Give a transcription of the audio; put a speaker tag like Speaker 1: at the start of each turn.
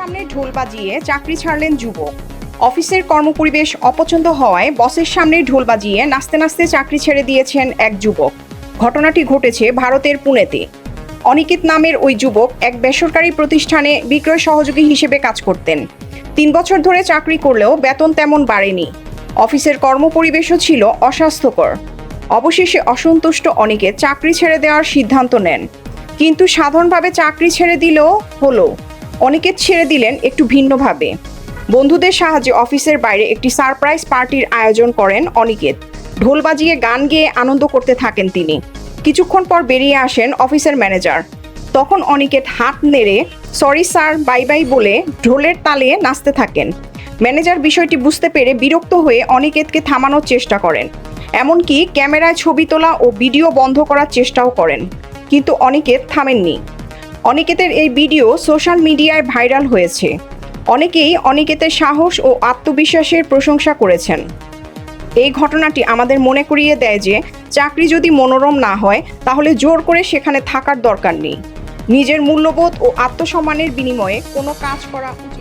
Speaker 1: সামনে ঢোল বাজিয়ে চাকরি ছাড়লেন যুবক। অফিসের কর্মপরিবেশ অপছন্দ হওয়ায় বসের সামনে ঢোল বাজিয়ে নাচতে নাচতে চাকরি ছেড়ে দিয়েছেন এক যুবক। ঘটনাটি ঘটেছে ভারতের পুনেতে। অনিকেত নামের ওই যুবক এক বেসরকারি প্রতিষ্ঠানে বিক্রয় সহযোগী হিসেবে কাজ করতেন। তিন বছর ধরে চাকরি করলেও বেতন তেমন বাড়েনি। অফিসের কর্মপরিবেশও ছিল অস্বাস্থ্যকর। অবশেষে অসন্তুষ্ট অনেকে চাকরি ছেড়ে দেওয়ার সিদ্ধান্ত নেন। কিন্তু সাধারণভাবে চাকরি ছেড়ে দিলেও হলো। অনেকে ছেড়ে দিলেন একটু ভিন্নভাবে। বন্ধুদের সাহায্যে অফিসের বাইরে একটি সারপ্রাইজ পার্টির আয়োজন করেন অনিকেত। ঢোল বাজিয়ে গান গেয়ে আনন্দ করতে থাকেন তিনি। কিছুক্ষণ পর বেরিয়ে আসেন অফিসের ম্যানেজার। তখন অনিকেত হাত নেড়ে, সরি স্যার, বাই বাই বলে ঢোলের তালে নাচতে থাকেন। ম্যানেজার বিষয়টি বুঝতে পেরে বিরক্ত হয়ে অনিকেতকে থামানোর চেষ্টা করেন। এমনকি ক্যামেরায় ছবি তোলা ও ভিডিও বন্ধ করার চেষ্টাও করেন। কিন্তু অনিকেত থামেননি। অনিকেতের এই ভিডিও সোশ্যাল মিডিয়ায় ভাইরাল হয়েছে। অনেকেই অনিকেতের সাহস ও আত্মবিশ্বাসের প্রশংসা করেছেন। এই ঘটনাটি আমাদের মনে করিয়ে দেয় যে, চাকরি যদি মনোরম না হয়, তাহলে জোর করে সেখানে থাকার দরকার নেই। নিজের মূল্যবোধ ও আত্মসম্মানের বিনিময়ে কোনো কাজ করা উচিত